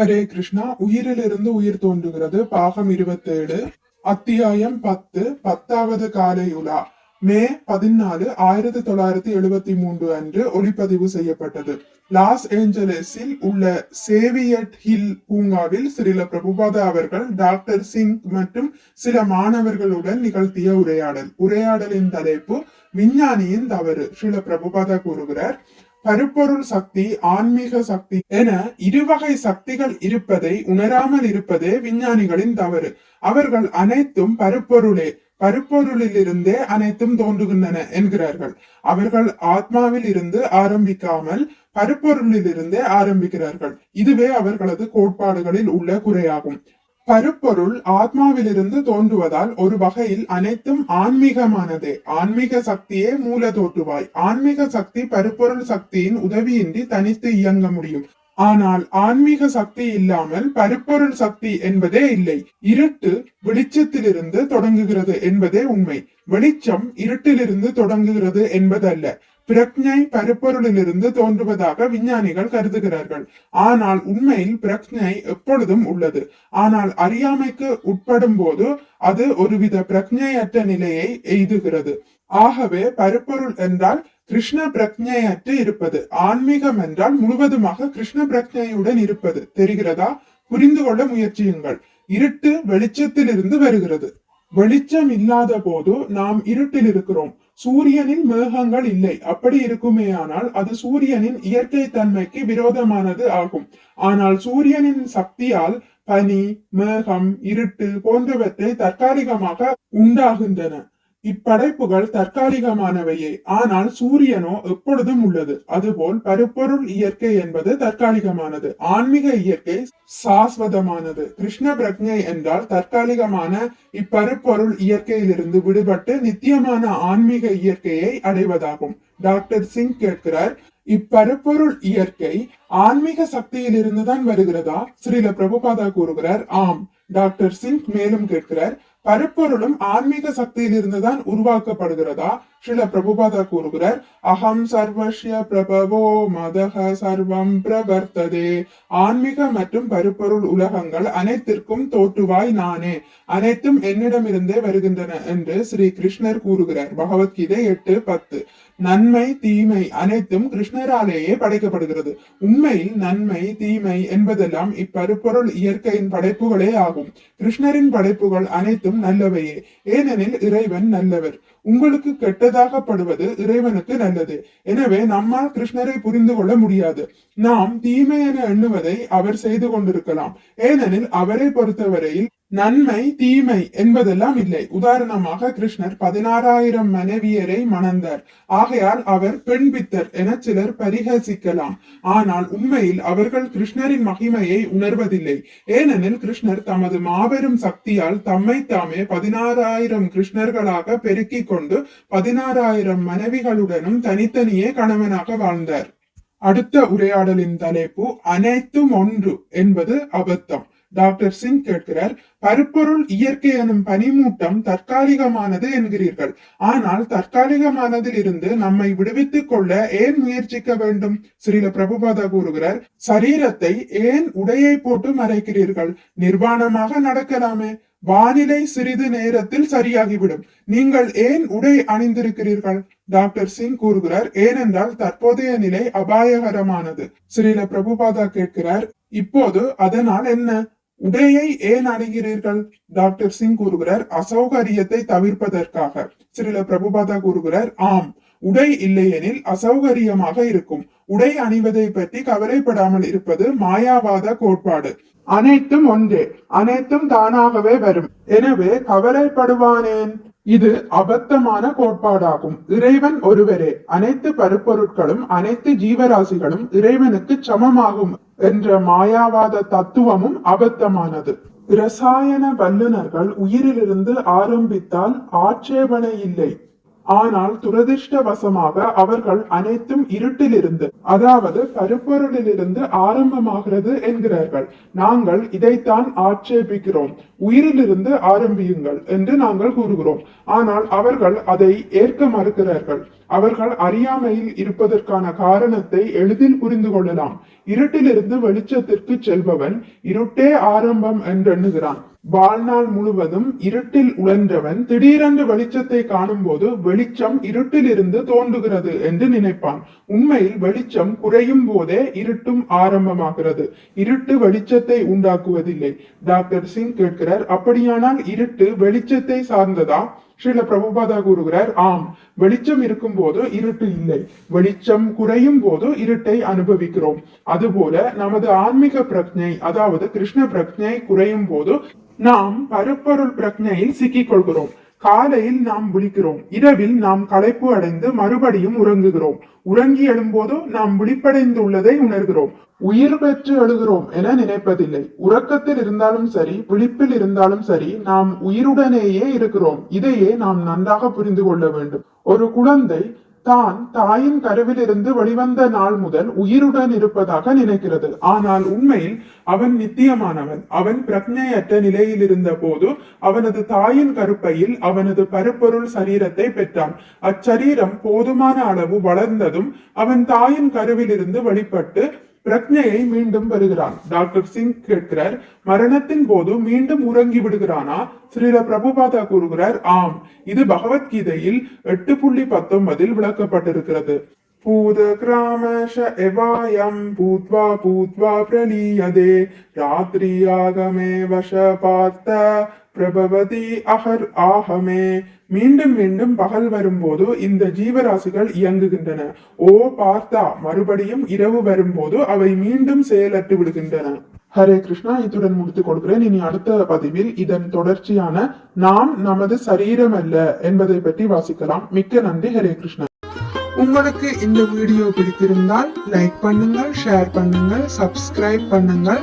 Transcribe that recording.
ஹரே கிருஷ்ணா உயிரிலிருந்து உயிர் தோன்றுகிறது. பாகம் இருபத்தேழு அத்தியாயம் பத்து பத்தாவது காலை உலா. மே பதினாலு ஆயிரத்தி தொள்ளாயிரத்தி எழுபத்தி மூன்று அன்று ஒளிப்பதிவு செய்யப்பட்டது. லாஸ் ஏஞ்சலஸில் உள்ள சேவியட் ஹில் பூங்காவில் ஸ்ரீல பிரபுபாதா அவர்கள் டாக்டர் சிங் மற்றும் சில மாணவர்களுடன் நிகழ்த்திய உரையாடல். உரையாடலின் தலைப்பு விஞ்ஞானியின் தவறு ஸ்ரீல பிரபுபாதா கூறுகிறார். பருப்பொருள் சக்தி ஆன்மீக சக்தி என இருவகை சக்திகள் இருப்பதை உணராமல் இருப்பதே விஞ்ஞானிகளின் தவறு. அவர்கள் அனைத்தும் பருப்பொருளே பருப்பொருளிலிருந்தே அனைத்தும் தோன்றுகின்றன என்கிறார்கள். அவர்கள் ஆத்மாவில் இருந்து ஆரம்பிக்காமல் பருப்பொருளிலிருந்தே ஆரம்பிக்கிறார்கள். இதுவே அவர்களது கோட்பாடுகளில் உள்ள குறையாகும். பருப்பொருள் ஆத்மாவிலிருந்து தோன்றுவதால் ஒரு வகையில் அனைத்தும் ஆன்மீகமானது. ஆன்மீக சக்தியே மூல தோற்றுவாய் ஆன்மீக சக்தி பருப்பொருள் சக்தியின் உதவியின்றி தனித்து இயங்க முடியும். ஆனால் ஆன்மீக சக்தி இல்லாமல் பருப்பொருள் சக்தி என்பதே இல்லை. இருட்டு வெளிச்சத்திலிருந்து தொடங்குகிறது என்பதே உண்மை. வெளிச்சம் இருட்டிலிருந்து தொடங்குகிறது என்பதல்ல. பிரக்ஞை பருப்பொருளிலிருந்து தோன்றுவதாக விஞ்ஞானிகள் கருதுகிறார்கள். ஆனால் உண்மையில் பிரக்ஞை எப்பொழுதும் உள்ளது. ஆனால் அறியாமைக்கு உட்படும் போது அது ஒருவித பிரக்ஞையற்ற நிலையை எய்துகிறது. ஆகவே பருப்பொருள் என்றால் கிருஷ்ண பிரக்ஞையற்று இருப்பது. ஆன்மீகம் என்றால் முழுவதுமாக கிருஷ்ண பிரக்ஞையுடன் இருப்பது. தெரிகிறதா? புரிந்து கொள்ள முயற்சியுங்கள். இருட்டு வெளிச்சத்திலிருந்து வருகிறது. வெளிச்சம் இல்லாத போது நாம் இருட்டில் இருக்கிறோம் சூரியனின் மேகங்கள் இல்லை. அப்படி இருக்குமேயானால் அது சூரியனின் இயற்கை தன்மைக்கு விரோதமானது ஆகும். ஆனால் சூரியனின் சக்தியால் பனி மேகம் இருட்டு போன்றவற்றை தற்காலிகமாக உண்டாகின்றன இப்படைப்புகள் தற்காலிகமானவையே. ஆனால் சூரியனோ எப்பொழுதும் உள்ளது. அதுபோல் பருப்பொருள் இயற்கை என்பது தற்காலிகமானது. ஆன்மீக இயற்கை சாஸ்வதமானது. கிருஷ்ண பிரக்ஞை என்றால் தற்காலிகமான இப்பருப்பொருள் இயற்கையிலிருந்து விடுபட்டு நித்தியமான ஆன்மீக இயற்கையை அடைவதாகும். டாக்டர் சிங் கேட்கிறார் இப்பருப்பொருள் இயற்கை ஆன்மீக சக்தியில் இருந்துதான் வருகிறதா? ஸ்ரீல பிரபுபாதா கூறுகிறார் ஆம். டாக்டர் சிங் மேலும் கேட்கிறார் பருப்பொருளும் ஆன்மீக சக்தியில் இருந்துதான் உருவாக்கப்படுகிறதா? ஸ்ரீல பிரபுபாதா கூறுகிறார் அகம் சர்வஸ்ய பிரபவோ மதக சர்வம் பிரவர்த்ததே. ஆன்மீக மற்றும் பருப்பொருள் உலகங்கள் அனைத்திற்கும் தோற்றுவாய் நானே. அனைத்தும் என்னிடமிருந்தே வருகின்றன என்று ஸ்ரீ கிருஷ்ணர் கூறுகிறார். பகவத்கீதை எட்டு பத்து. நன்மை தீமை அனைத்தும் கிருஷ்ணராலேயே படைக்கப்படுகிறது. உண்மையில் நன்மை தீமை என்பதெல்லாம் இப்பருப்பொருள் இயற்கையின் படைப்புகளே ஆகும். கிருஷ்ணரின் படைப்புகள் அனைத்தும் நல்லவையே. ஏனெனில் இறைவன் நல்லவர். உங்களுக்கு கெட்ட கெட்டதாகப்படுவது இறைவனுக்கு நல்லது. எனவே நம்மால் கிருஷ்ணரை புரிந்து கொள்ள முடியாது. நாம் தீமை என எண்ணுவதை அவர் செய்து கொண்டிருக்கலாம். ஏனெனில் அவரை பொறுத்தவரையில் நன்மை தீமை என்பதெல்லாம் இல்லை. உதாரணமாக கிருஷ்ணர் பதினாறாயிரம் மனைவியரை மணந்தார். ஆகையால் அவர் பெண் பித்தர் என சிலர் பரிகசிக்கலாம் ஆனால் உண்மையில் அவர்கள் கிருஷ்ணரின் மகிமையை உணர்வதில்லை. ஏனெனில் கிருஷ்ணர் தமது மாபெரும் சக்தியால் தம்மை தாமே பதினாறாயிரம் கிருஷ்ணர்களாக பெருக்கிக் கொண்டு பதினாறாயிரம் மனைவிகளுடனும் தனித்தனியே கணவனாக வாழ்ந்தார். அடுத்த உரையாடலின் தலைப்பு அனைத்தும் ஒன்று என்பது அபத்தம். டாக்டர் சிங் கேட்கிறார் பருப்பொருள் இயற்கை எனும் பனிமூட்டம் தற்காலிகமானது என்கிறீர்கள். ஆனால் தற்காலிகமானதில் இருந்து நம்மை விடுவித்துக் கொள்ள ஏன் முயற்சிக்க வேண்டும்? ஸ்ரீல பிரபுபாதா கூறுகிறார் சரீரத்தை ஏன் உடையை போட்டு மறைக்கிறீர்கள்? நிர்வாணமாக நடக்கலாமே. வானிலை சிறிது நேரத்தில் சரியாகிவிடும். நீங்கள் ஏன் உடை அணிந்திருக்கிறீர்கள்? டாக்டர் சிங் கூறுகிறார் ஏனென்றால் தற்போதைய நிலை அபாயகரமானது. ஸ்ரீல பிரபுபாதா கேட்கிறார் இப்போது அதனால் என்ன? உடையை ஏன் அணிகிறீர்கள் டாக்டர் சிங் கூறுகிறார் அசௌகரியத்தை தவிர்ப்பதற்காக. சிறில பிரபுபாதா கூறுகிறார் ஆம் உடை இல்லையெனில் அசௌகரியமாக இருக்கும். உடை அணிவதை பற்றி கவலைப்படாமல் இருப்பது மாயாவாத கோட்பாடு. அனைத்தும் ஒன்றே அனைத்தும் தானாகவே வரும். எனவே கவலைப்படுவானேன்? இது அபத்தமான கோட்பாடாகும். இறைவன் ஒருவரே அனைத்து பருப்பொருட்களும் அனைத்து ஜீவராசிகளும் இறைவனுக்கு சமமாகும் என்ற மாயாவாத தத்துவமும் அபத்தமானது. இரசாயன வல்லுநர்கள் உயிரிலிருந்து ஆரம்பித்தால் ஆட்சேபனை இல்லை. ஆனால் துரதிர்ஷ்டவசமாக அவர்கள் அனைத்தும் இருட்டிலிருந்து அதாவது பருப்பொருளிலிருந்து ஆரம்பமாகிறது என்கிறார்கள். நாங்கள் இதைத்தான் ஆட்சேபிக்கிறோம். உயிரிலிருந்து ஆரம்பியுங்கள் என்று நாங்கள் கூறுகிறோம். ஆனால் அவர்கள் அதை ஏற்க மறுக்கிறார்கள். அவர்கள் அறியாமையில் இருப்பதற்கான காரணத்தை எளிதில் புரிந்து கொள்ளலாம். இருட்டிலிருந்து வெளிச்சத்திற்கு செல்பவன் இருட்டே ஆரம்பம் என்றெண்ணுகிறான். வாழ்நாள் முழுவதும் இருட்டில் உழன்றவன் திடீரென்று வெளிச்சத்தை காணும்போது வெளிச்சம் இருட்டிலிருந்து தோன்றுகிறது என்று நினைப்பான். உண்மையில் வெளிச்சம் குறையும் போதே இருட்டும் ஆரம்பமாகிறது. இருட்டு வெளிச்சத்தை உண்டாக்குவதில்லை. டாக்டர் சிங் கேட்கிறார் அப்படியானால் இருட்டு வெளிச்சத்தை சார்ந்ததா? ஸ்ரீல பிரபுபாதா கூறுகிறார் ஆம் வெளிச்சம் இருக்கும் போது இருட்டு இல்லை. வெளிச்சம் குறையும் போது இருட்டை அனுபவிக்கிறோம். அதுபோல நமது ஆன்மீக பிரக்ஞை அதாவது கிருஷ்ண பிரக்ஞை குறையும் போது நாம் பரப்பொருள் பிரக்ஞையில் சிக்கிக் கொள்கிறோம். காலையில் நாம் விழிக்கிறோம். இரவில் நாம் களைப்பு அடைந்து மறுபடியும் உறங்குகிறோம். உறங்கி எழும்போது நாம் விழிப்படைந்துள்ளதை உணர்கிறோம். உயிர் பெற்று எழுகிறோம் என நினைப்பதில்லை. உறக்கத்தில் இருந்தாலும் சரி விழிப்பில் இருந்தாலும் சரி நாம் உயிருடனேயே இருக்கிறோம். இதையே நாம் நன்றாக புரிந்து கொள்ள வேண்டும். ஒரு குழந்தை தான் தாயின் கருவிலிருந்து வெளிவந்த நாள் முதல் உயிருடன் இருப்பதாக நினைக்கிறது. ஆனால் உண்மையில் அவன் நித்தியமானவன். அவன் பிரக்ஞையற்ற நிலையில் இருந்த போது அவனது தாயின் கருப்பையில் அவனது பருப்பொருள் சரீரத்தை பெற்றான். அச்சரீரம் போதுமான அளவு வளர்ந்ததும் அவன் தாயின் கருவிலிருந்து வெளிப்பட்டு பிரக்ஞையை மீண்டும் பெறுகிறான் டாக்டர் சிங் கேட்கிறார் மரணத்தின் போது மீண்டும் உறங்கி விடுகிறானா? ஸ்ரீல பிரபுபாதா கூறுகிறார் ஆம் இது பகவத்கீதையில் எட்டு புள்ளி பத்தொன்பதில் விளக்கப்பட்டிருக்கிறது. பூத கிராமஷ எவாயம் பூத்வா பூத்வா பிரலீயதே ராத்திரி ஆகமே வச பார்த்த பிரபவதி அகர் ஆகமே. மீண்டும் மீண்டும் பகல் வரும்போது இந்த ஜீவராசிகள் இயங்குகின்றன. ஓ பார்த்தா மறுபடியும் இரவு வரும்போது அவை மீண்டும் செயலற்று விடுகின்றன. ஹரே கிருஷ்ணா இத்துடன் முடித்துக் கொடுக்கிறேன். இனி அடுத்த பதிவில் இதன் தொடர்ச்சியான நாம் நமது சரீரம் அல்ல என்பதை பற்றி வாசிக்கலாம். மிக்க நன்றி ஹரே கிருஷ்ணா. உங்களுக்கு இந்த வீடியோ பிடித்திருந்தால் லைக் பண்ணுங்கள் ஷேர் பண்ணுங்கள் சப்ஸ்கிரைப் பண்ணுங்கள்.